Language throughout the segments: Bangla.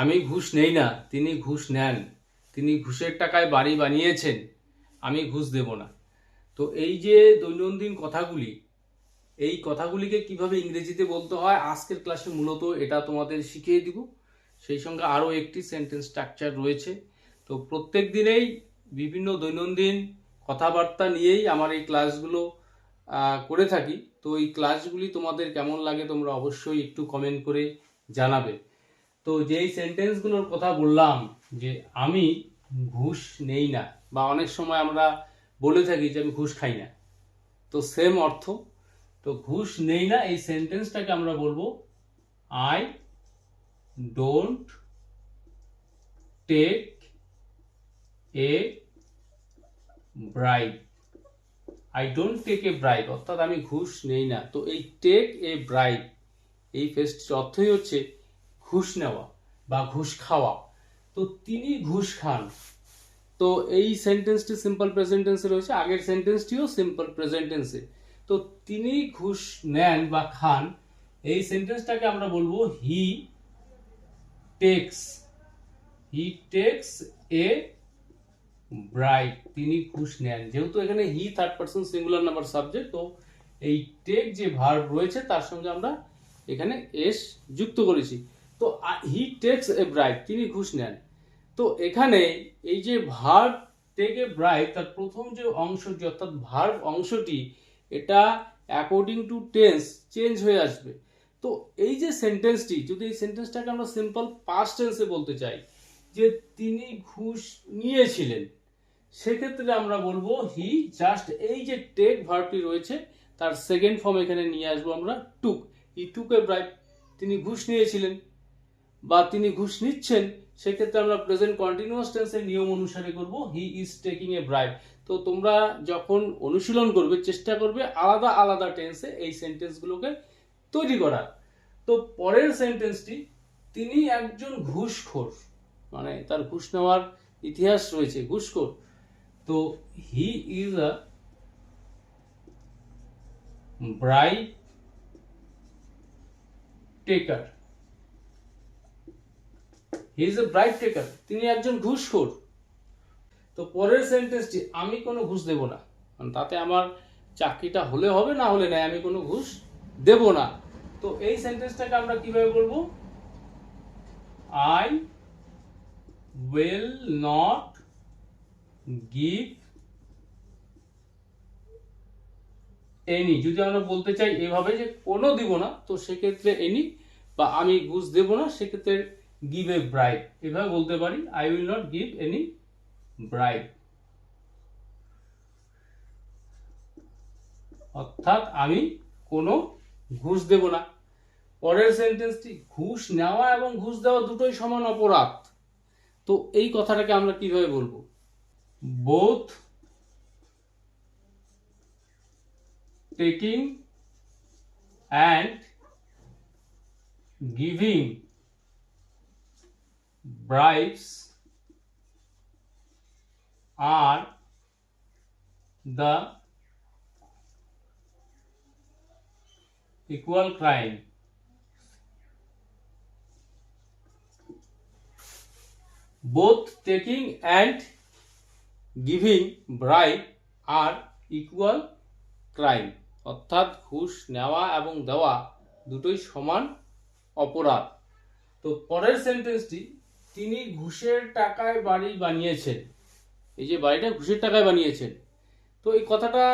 আমি ঘুষ নেই না, তিনি ঘুষ নেন। তিনি ঘুষের টাকায় বাড়ি বানিয়েছেন, আমি ঘুষ দেব না। তো এই যে দৈনন্দিন কথাগুলি, এই কথাগুলিকে কীভাবে ইংরেজিতে বলতে হয়, আজকের ক্লাসে মূলত এটা তোমাদের শিখিয়ে দিব। সেই সঙ্গে আরও একটি সেন্টেন্স স্ট্রাকচার রয়েছে। তো প্রত্যেক দিনেই বিভিন্ন দৈনন্দিন কথাবার্তা নিয়েই আমার এই ক্লাসগুলো করে থাকি। তো এই ক্লাসগুলি তোমাদের কেমন লাগে তোমরা অবশ্যই একটু কমেন্ট করে জানাবে। তো যেই সেন্টেন্সগুলোর কথা বললাম যে আমি ঘুষ নেই না, বা অনেক সময় আমরা বলে থাকি যে আমি ঘুষ খাই না, তো সেম অর্থ। তো ঘুষ নেই না, এই সেন্টেন্সটাকে আমরা বলব I don't take a bribe I don't take a bribe অর্থাৎ আমি ঘুষ নেই না। তো এই টেক এ ব্রাইব এই ফেস্টির অর্থই হচ্ছে ঘুষ নেওয়া বা ঘুষ খাওয়া। তো তিনি ঘুষ খান। তো এই সেন্টেন্সটি সিম্পল প্রেজেন্ট টেন্সে রয়েছে, আগের সেন্টেন্সটিও সিম্পল প্রেজেন্ট টেন্সে তো তিনি ঘুষ নেন বা খান, এই সেন্টেন্সটাকে আমরা বলব he takes he takes a bribe তিনি ঘুষ নেন। যেহেতু এখানে he third person singular number subject তো এই টেক যে ভার্ব রয়েছে, তার সঙ্গে আমরা এখানে এস যুক্ত করেছি। তো হি টেক্স এ ব্রাইট তিনি ঘুষ নেন। তো, এখানে এই যে ভার্ব টেক এ ব্রাইট তার প্রথম যে অংশটি অর্থাৎ ভার্ব অংশটি, এটা অ্যাকর্ডিং টু টেন্স চেঞ্জ হয়ে আসবে। তো, এই যে সেন্টেন্সটি যদি এই সেন্টেন্সটাকে আমরা সিম্পল পাস্ট টেন্সে বলতে চাই, যে তিনি ঘুষ নিয়েছিলেন, সেক্ষেত্রে আমরা বলব হি জাস্ট এই যে টেক ভার্বটি রয়েছে, তার সেকেন্ড ফর্ম এখানে নিয়ে আসব আমরা টুক হি টুক এ ব্রাইট তিনি ঘুষ নিয়েছিলেন। বা তিনি ঘুষ নিচ্ছেন, সেক্ষেত্রে আমরা প্রেজেন্ট কন্টিনিউয়াস টেন্সের নিয়ম অনুসারে করব he is taking a bribe তো তোমরা যখন অনুশীলন করবে, চেষ্টা করবে আলাদা আলাদা টেন্সে এই সেন্টেন্সগুলোকে তৈরি করার। তো পরের সেন্টেন্সটি তিনি একজন ঘুষখোর মানে তার ঘুষ নেওয়ার ইতিহাস রয়েছে, ঘুষখোর। তো he is a bribe taker he is a bribe taker তিনি একজন ঘুষখোর। তো পরের সেন্টেন্সটি আমি কোনো ঘুষ দেব না। তাতে আমার চাকরিটা হলে হবে, না হলে নাই, আমি কোনো ঘুষ দেব না। তো এই সেন্টেন্সটাকে আমরা কীভাবে বলব? I will not give any যদি আমরা বলতে চাই এভাবে যে কোনো দিব না, তো সেক্ষেত্রে এনি বা আমি ঘুষ দেব না, সেক্ষেত্রে গিভ এ ব্রাইড এভাবে বলতে পারি I will not give any bribe অর্থাৎ আমি কোনো ঘুষ দেব না। পরের সেন্টেন্সটি ঘুষ নেওয়া এবং ঘুষ দেওয়া দুটোই সমান অপরাধ। তো এই কথাটাকে আমরা কীভাবে বলব? Both taking and giving bribes are the equal crime both taking and giving bribe are equal crime অর্থাৎ ঘুষ নেওয়া এবং দেওয়া দুটোই সমান অপরাধ তো পরের সেন্টেন্সটি তিনি ঘুষের টাকায় বাড়ি বানিয়েছেন। এই যে বাড়িটা ঘুষের টাকায় বানিয়েছেন। তো এই কথাটা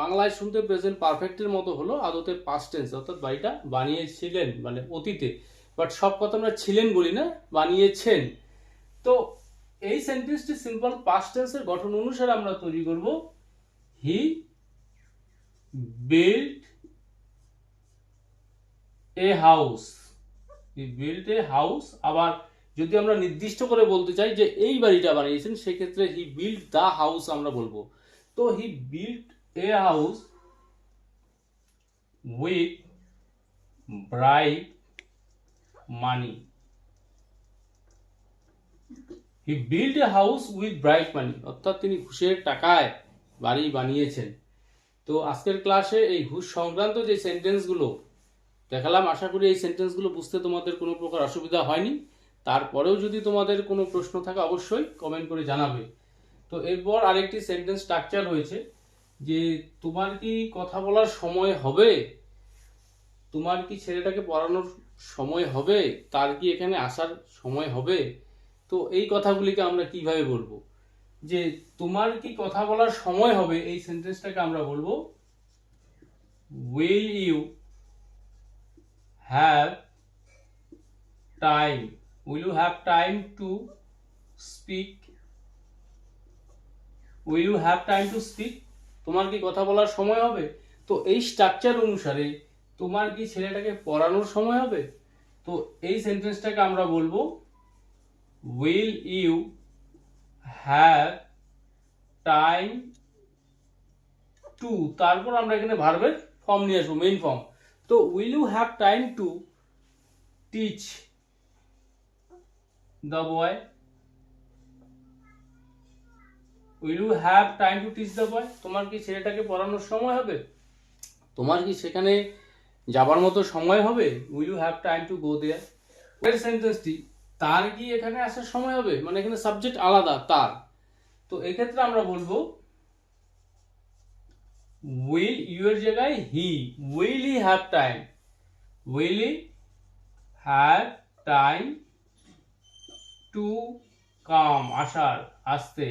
বাংলায় শুনতে প্রেজেন্ট পারফেক্টের মতো হলো আদতে পাস্ট টেন্স অর্থাৎ বাড়িটা বানিয়েছিলেন মানে অতীতে। বাট সব কথা আমরা ছিলেন বলি না, বানিয়েছেন। তো এই সেন্টেন্সটি সিম্পল পাস্ট টেন্সের গঠন অনুসারে আমরা তৈরি করব। He build a house he build a house আবার যদি আমরা নির্দিষ্ট করে বলতে চাই যে এই বাড়িটা বানিয়েছেন, সেক্ষেত্রে হি বিল্ড দ্য হাউস আমরা বলব। তো he build a house with bribe money he build a house with bribe money অর্থাৎ তিনি ঘুষের টাকায় বাড়ি বানিয়েছেন। তো আজকের ক্লাসে এই ঘুষ সংক্রান্ত যে সেন্টেন্সগুলো দেখালাম, আশা করি এই সেন্টেন্সগুলো বুঝতে তোমাদের কোনো প্রকার অসুবিধা হয়নি। তারপরেও যদি তোমাদের কোনো প্রশ্ন থাকে, অবশ্যই কমেন্ট করে জানাবে। তো এরপর আরেকটি সেন্টেন্স স্ট্রাকচার হয়েছে যে, তোমার কি কথা বলার সময় হবে? তোমার কি ছেলেটাকে পড়ানোর সময় হবে? তার কি এখানে আসার সময় হবে? তো এই কথাগুলিকে আমরা কীভাবে বলব? যে, তোমার কি কথা বলার সময় হবে? এই সেন্টেন্সটাকে আমরা বলব will you have time will you have time to speak will you have time to speak তোমার কি কথা বলার সময় হবে? তো এই স্ট্রাকচার অনুসারে তোমার কি ছেলেটাকে পড়ানোর সময় হবে? তো এই সেন্টেন্সটাকে আমরা বলব will you have time to তারপর আমরা এখানে ভার্বের ফর্ম নিয়ে আসব মেইন ফর্ম তো will you have time to teach the boy will you have time to teach the boy তোমার কি ছেলেটাকে পড়ানোর সময় হবে? তোমার কি সেখানে যাবার মতো সময় হবে? Will you have time to go there পরের সেন্টেন্সটি তার কি এখানে আসার সময় হবে? মানে এখানে সাবজেক্ট আলাদা, তার। তো এক্ষেত্রে আমরা বলব উইল ইউ এর জায়গায় he will he have time will he have time to come আসার, আসতে।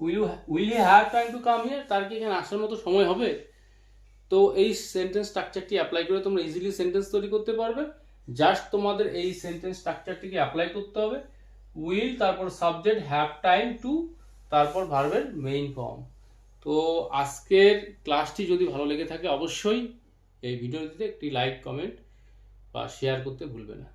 Will you will he have time to come here তার কি এখানে আসার মতো সময় হবে? তো এই সেন্টেন্স স্ট্রাকচারটি অ্যাপ্লাই করে তোমরা ইজিলি সেন্টেন্স তৈরি করতে পারবে। জাস্ট তোমাদের এই সেন্টেন্স স্ট্রাকচারটিকে অ্যাপ্লাই করতে হবে। উইল তারপর সাবজেক্ট হ্যাভ টাইম টু তারপর ভার্বের মেইন ফর্ম তো আজকের ক্লাসটি যদি ভালো লেগে থাকে, অবশ্যই এই ভিডিওটিতে একটি লাইক কমেন্ট বা শেয়ার করতে ভুলবে না।